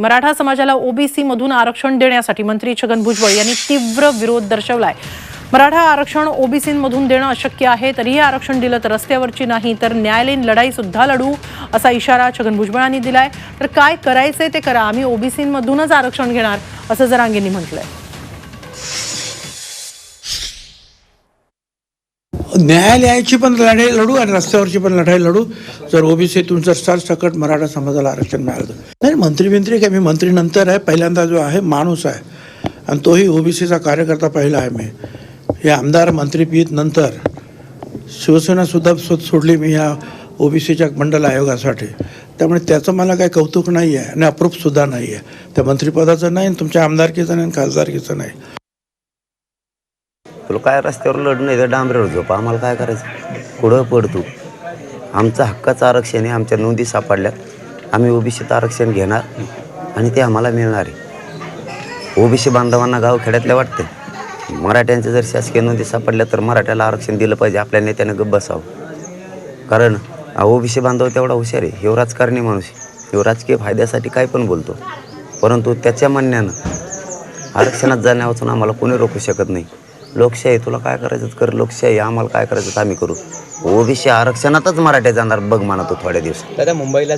मराठा समाजाला ओबीसी मधून आरक्षण देण्यासाठी मंत्री छगन भुजबळ यांनी तीव्र विरोध दर्शवलाय. मराठा आरक्षण ओबीसीमधून देणं अशक्य आहे तरीही आरक्षण दिलं तर रस्त्यावरची नाही तर न्यायालयीन लढाई सुद्धा लढू असा इशारा छगन भुजबळांनी दिलाय. तर काय करायचंय ते करा आम्ही ओबीसीमधूनच आरक्षण घेणार असं जरांगेंनी म्हटलंय. न्यायालयाची पण लढाई लढू आणि रस्त्यावरची पण लढाई लढू. जर ओबीसीतून जर सरसकट मराठा समाजाला आरक्षण मिळालं नाही मंत्री मंत्री काय मी मंत्री नंतर आहे पहिल्यांदा जो आहे माणूस आहे. आणि तोही ओबीसीचा कार्यकर्ता पहिला आहे मी. हे आमदार मंत्री पीत नंतर. शिवसेना सुद्धा सोडली मी ह्या ओबीसीच्या मंडल आयोगासाठी. त्यामुळे त्याचं मला काही कौतुक नाही आहे आणि अप्रूपसुद्धा नाही आहे त्या मंत्रिपदाचं नाही आणि तुमच्या आमदारकीचं नाही आणि खासदारकीचं नाही. तुला काय रस्त्यावर लढ नाही तर डांबरेवर झोप. आम्हाला काय करायचं? पुढं पड तू. आमचं हक्काचं आरक्षण आहे आमच्या नोंदी सापडल्यात आम्ही ओबीसीचं आरक्षण घेणार आणि ते आम्हाला मिळणार आहे. ओबीसी बांधवांना गावखेड्यातल्या वाटते मराठ्यांच्या जर शासकीय नोंदी सापडल्या तर मराठ्याला आरक्षण दिलं पाहिजे आपल्या नेत्यानं गप्प बसावं. कारण ओबीसी बांधव तेवढा हुशार आहे. ह्यो राजकारणी माणूस आहे. राजकीय फायद्यासाठी काय पण बोलतो. परंतु त्याच्या म्हणण्यानं आरक्षणात जाण्यापासून आम्हाला कोणी रोखू शकत नाही. लोकशाही तुला काय करायचं कर? लोकशाही आम्हाला काय करायचं? आम्ही करू. ओबीसी आरक्षणातच मराठ्या जाणार बघ म्हणा तू थोड्या दिवस दादा मुंबईला